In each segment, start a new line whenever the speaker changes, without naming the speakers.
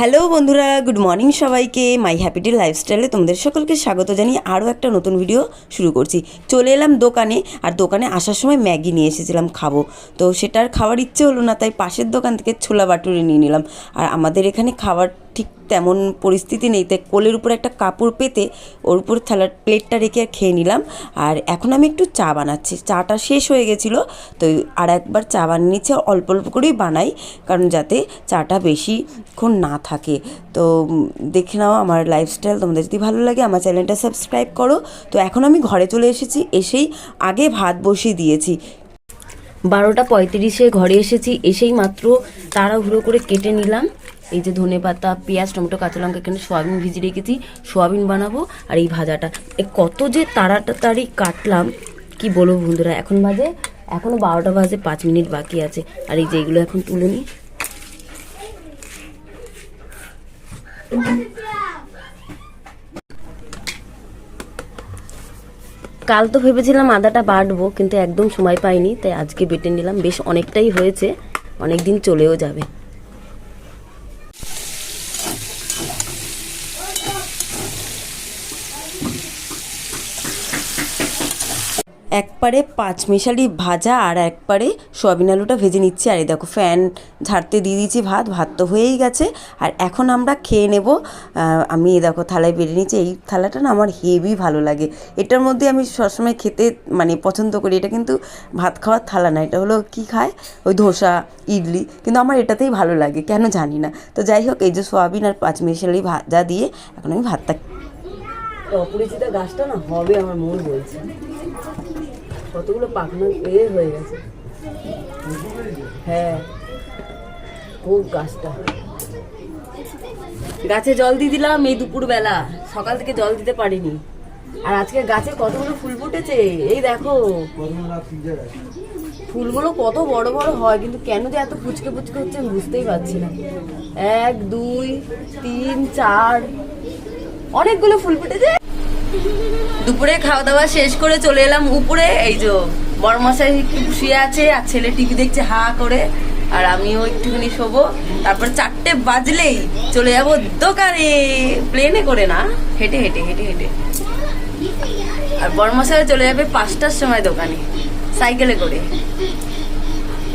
Hello বন্ধুরা good morning সবাইকে। মাই হ্যাপিটি লাইফস্টাইলে তোমাদের সকলকে স্বাগত জানিয়ে আরও একটা নতুন ভিডিও শুরু করছি। চলে এলাম দোকানে, আর দোকানে আসার সময় ম্যাগি নিয়ে এসেছিলাম খাব। তো সেটার খাওয়ার ইচ্ছে হলো না, তাই পাশের দোকান থেকে ছোলা বাটুরে নিয়ে নিলাম। আর আমাদের এখানে খাবার ঠিক তেমন পরিস্থিতি নেই। তাই কোলের উপর একটা কাপড় পেতে ওর উপর থালার প্লেটটা রেখে আর খেয়ে নিলাম। আর এখন আমি একটু চা বানাচ্ছি। চাটা শেষ হয়ে গেছিল, তো আর একবার চা বানিয়ে নিচ্ছে। অল্প অল্প করেই বানাই, কারণ যাতে চাটা বেশিক্ষণ না থাকে। তো দেখে নাও আমার লাইফস্টাইল তোমাদের যদি ভালো লাগে আমার চ্যানেলটা সাবস্ক্রাইব করো। তো এখন আমি ঘরে চলে এসেছি, এসেই আগে ভাত বসিয়ে দিয়েছি। বারোটা পঁয়ত্রিশে ঘরে এসেছি, এসেই মাত্র তাড়াহুড়ো করে কেটে নিলাম। এই যে ধনে পাতা, পেঁয়াজ, টমেটো, কাঁচা লঙ্কা এখানে সোয়াবিন ভিজিয়ে রেখেছি, সোয়াবিন বানাবো আর এই ভাজাটা। কত যে তাড়াতাড়ি কাটলাম, কি বলব বন্ধুরা, এখন বাজে, এখনও বারোটা বাজে, পাঁচ মিনিট বাকি আছে। আর এই যে এগুলো এখন তুলে নিই। কাল তো ভেবেছিলাম আদাটা বাটবো, কিন্তু একদম সময় পাইনি, তাই আজকে বেটে নিলাম। বেশ অনেকটাই হয়েছে অনেক দিন চলেও যাবে। একবারে পাঁচ মিশালি ভাজা আর একবারে সয়াবিন আলুটা ভেজে নিচ্ছি। আর এই দেখো ফ্যান ঝাড়তে দিয়ে দিয়েছি, ভাত ভাত তো হয়েই গেছে। আর এখন আমরা খেয়ে নেব আমি এই দেখো থালায় বেড়ে নিচ্ছি এই থালাটা না আমার হেভি ভালো লাগে। এটার মধ্যে আমি সবসময় খেতে মানে পছন্দ করি। এটা কিন্তু ভাত খাওয়ার থালা না, এটা হলো কি খায়? ওই ধোসা, ইডলি। কিন্তু আমার এটাতেই ভালো লাগে, কেন জানি না। তো যাই হোক, এই যে সয়াবিন আর পাঁচ মিশালি ভাজা দিয়ে এখন আমি ভাতটা অপরিচিতা গাছটা না হবে আমার মন বলছে। কতগুলো পাখনা এ হয়ে গেছে। হ্যাঁ খুব গাছটা। গাছে জল দিয়ে দিলাম এই দুপুরবেলা। সকাল থেকে জল দিতে পারিনি। আর আজকে গাছে কতগুলো ফুল ফুটেছে? এই দেখো। ফুলগুলো কত বড় বড় হয়, কিন্তু কেন যে এত ফুচকে ফুচকে হচ্ছে আমি বুঝতেই পারছি না। এক, দুই, তিন, চার অনেকগুলো ফুল ফুটেছে। দুপুরে খাওয়া দাওয়া শেষ করে চলে এলাম উপরে। এই যে বড়মশাই একটু শুয়ে আছে আর ছেলে টিভি দেখছে হা করে। আর আমিও একটুখানি শোবো। তারপর চারটে বাজলেই চলে যাব দোকানে। প্লেনে করে না, হেঁটে হেঁটে হেঁটে হেঁটে। আর বড়মশাই চলে যাবে পাঁচটার সময় দোকানে, সাইকেলে করে।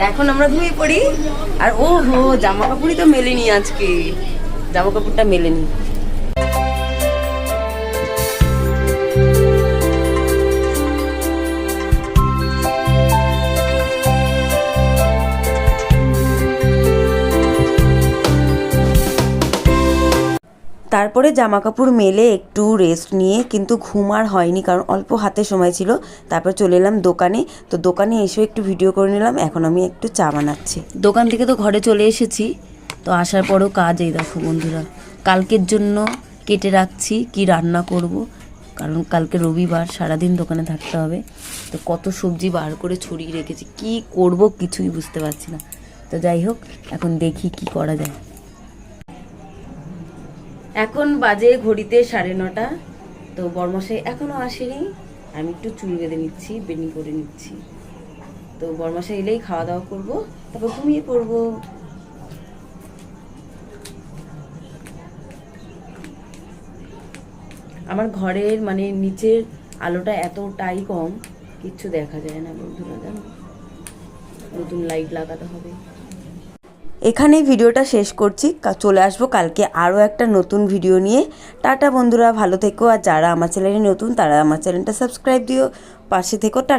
এখন আমরা ঘুমিয়ে পড়ি। আর ও হো জামা কাপড়ই তো মেলেনি আজকে। জামা কাপড়টা মেলেনি। তারপরে জামা কাপড় মেলে একটু রেস্ট নিয়ে, কিন্তু ঘুম আর হয়নি, কারণ অল্প হাতে সময় ছিল। তারপর চলে এলাম দোকানে। তো দোকানে এসেও একটু ভিডিও করে নিলাম। এখন আমি একটু চা বানাচ্ছি। দোকান থেকে তো ঘরে চলে এসেছি। তো আসার পরও কাজ এই দেখো বন্ধুরা। কালকের জন্য কেটে রাখছি, কি রান্না করব। কারণ কালকে রবিবার, সারাদিন দোকানে থাকতে হবে। তো কত সবজি বার করে ছড়িয়ে রেখেছি। কি করব কিছুই বুঝতে পারছি না। তো যাই হোক, এখন দেখি কি করা যায়। এখন বাজে ঘড়িতে সাড়ে নটা। তো বর্মশাই এখনও আসেনি। আমি একটু চুল বেঁধে নিচ্ছি, বেনি করে নিচ্ছি। তো বর্মশাই এলেই খাওয়া দাওয়া করব। তারপর ঘুমিয়ে পড়ব। আমার ঘরের মানে নিচের আলোটা এতটাই কম, কিচ্ছু দেখা যায় না বন্ধুরা, জানো? নতুন লাইট লাগাতে হবে। এখানে ভিডিওটা শেষ করছি। চলে আসব কালকে আরও একটা নতুন ভিডিও নিয়ে। টাটা বন্ধুরা, ভালো থেকো। আর যারা আমার চ্যানেলে নতুন, তারা আমার চ্যানেলটা সাবস্ক্রাইব দিও। পাশে থেকো, টাটা।